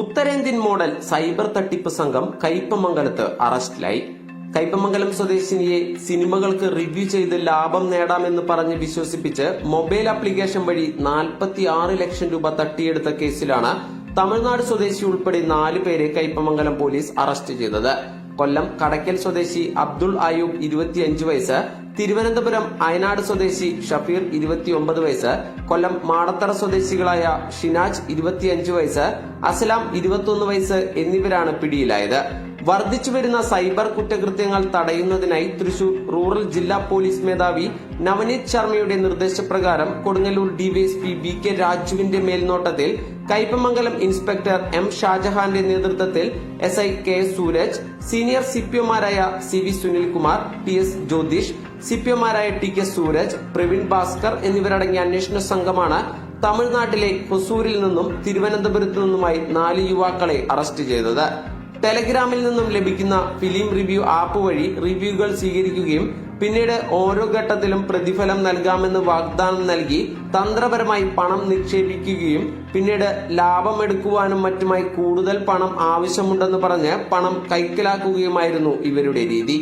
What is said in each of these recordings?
ഉത്തരേന്ത്യൻ model cyber തട്ടിപ്പ് സംഘം കയ്പമംഗലത്ത് അറസ്റ്റിലായി. കയ്പമംഗലം സ്വദേശിനിയെ സിനിമകൾക്ക് റിവ്യൂ ചെയ്ത് ലാഭം നേടാമെന്ന് പറഞ്ഞ് വിശ്വസിപ്പിച്ച് മൊബൈൽ ആപ്ലിക്കേഷൻ വഴി നാൽപ്പത്തി ആറ് ലക്ഷം രൂപ തട്ടിയെടുത്ത കേസിലാണ് തമിഴ്നാട് സ്വദേശി ഉൾപ്പെടെ നാല് പേരെ കയ്പമംഗലം പോലീസ് അറസ്റ്റ് ചെയ്തത്. കൊല്ലം കടക്കൽ സ്വദേശി അബ്ദുൾ അയൂബ് ഇരുപത്തിയഞ്ച് വയസ്സ് തിരുവനന്തപുരം അയനാട് സ്വദേശി ഷഫീർ ഇരുപത്തിയൊമ്പത് വയസ്സ് കൊല്ലം മാടത്തറ സ്വദേശികളായ ഷിനാജ് ഇരുപത്തിയഞ്ച് വയസ്സ് അസ്ലാം ഇരുപത്തിയൊന്ന് വയസ്സ് എന്നിവരാണ് പിടിയിലായത്. വർദ്ധിച്ചു വരുന്ന സൈബർ കുറ്റകൃത്യങ്ങൾ തടയുന്നതിനായി തൃശൂർ റൂറൽ ജില്ലാ പോലീസ് മേധാവി നവനീത് ശർമ്മയുടെ നിർദ്ദേശപ്രകാരം കൊടുങ്ങല്ലൂർ ഡിവൈഎസ്പി ബി കെ രാജുവിന്റെ മേൽനോട്ടത്തിൽ കൈപ്പമംഗലം ഇൻസ്പെക്ടർ എം ഷാജഹാന്റെ നേതൃത്വത്തിൽ S I K Sooraj senior സിപിഒമാരായ C V Sunilkumar T S Jyothish സിപിഒമാരായ T K Sooraj Praveen Bhaskar എന്നിവരടങ്ങിയ അന്വേഷണ സംഘമാണ് തമിഴ്നാട്ടിലെ ഹൊസൂരിൽ നിന്നും തിരുവനന്തപുരത്തു നിന്നുമായി നാല് യുവാക്കളെ അറസ്റ്റ് ചെയ്തത്. ടെലഗ്രാമിൽ നിന്നും ലഭിക്കുന്ന ഫിലിം റിവ്യൂ ആപ്പ് വഴി റിവ്യൂകൾ സ്വീകരിക്കുകയും പിന്നീട് ഓരോ ഘട്ടത്തിലും പ്രതിഫലം നൽകാമെന്ന് വാഗ്ദാനം നൽകി തന്ത്രപരമായി പണം നിക്ഷേപിക്കുകയും പിന്നീട് ലാഭമെടുക്കുവാനും മറ്റുമായി കൂടുതൽ പണം ആവശ്യമുണ്ടെന്ന് പറഞ്ഞ് പണം കൈക്കലാക്കുകയുമായിരുന്നു ഇവരുടെ രീതി.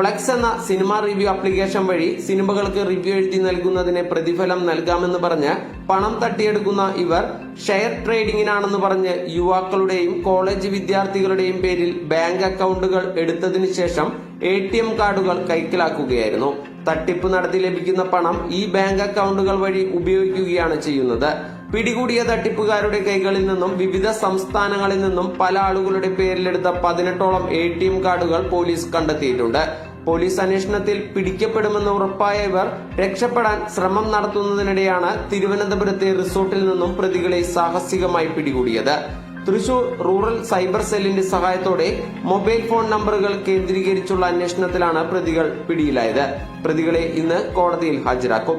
പ്ലക്സ് എന്ന സിനിമ റിവ്യൂ ആപ്ലിക്കേഷൻ വഴി സിനിമകൾക്ക് റിവ്യൂ എഴുതി നൽകുന്നതിന് പ്രതിഫലം നൽകാമെന്ന് പറഞ്ഞ് പണം തട്ടിയെടുക്കുന്ന ഇവർ ഷെയർ ട്രേഡിംഗിനാണെന്ന് പറഞ്ഞ് യുവാക്കളുടെയും കോളേജ് വിദ്യാർത്ഥികളുടെയും പേരിൽ ബാങ്ക് അക്കൗണ്ടുകൾ എടുത്തതിനു ശേഷം എ ടി എം കാർഡുകൾ കൈക്കലാക്കുകയായിരുന്നു. തട്ടിപ്പ് നടത്തി ലഭിക്കുന്ന പണം ഈ ബാങ്ക് അക്കൗണ്ടുകൾ വഴി ഉപയോഗിക്കുകയാണ് ചെയ്യുന്നത്. പിടികൂടിയ തട്ടിപ്പുകാരുടെ കൈകളിൽ നിന്നും വിവിധ സംസ്ഥാനങ്ങളിൽ നിന്നും പല ആളുകളുടെ പേരിലെടുത്ത പതിനെട്ടോളം എ കാർഡുകൾ പോലീസ് കണ്ടെത്തിയിട്ടുണ്ട്. പോലീസ് അന്വേഷണത്തിൽ പിടിക്കപ്പെടുമെന്ന് ഉറപ്പായ ഇവർ രക്ഷപ്പെടാൻ ശ്രമം നടത്തുന്നതിനിടെയാണ് തിരുവനന്തപുരത്തെ റിസോർട്ടിൽ നിന്നും പ്രതികളെ സാഹസികമായി പിടികൂടിയത്. തൃശൂർ റൂറൽ സൈബർ സെല്ലിന്റെ സഹായത്തോടെ മൊബൈൽ ഫോൺ നമ്പറുകൾ കേന്ദ്രീകരിച്ചുള്ള അന്വേഷണത്തിലാണ് പ്രതികൾ പിടിയിലായത്. പ്രതികളെ ഇന്ന് കോടതിയിൽ ഹാജരാക്കും.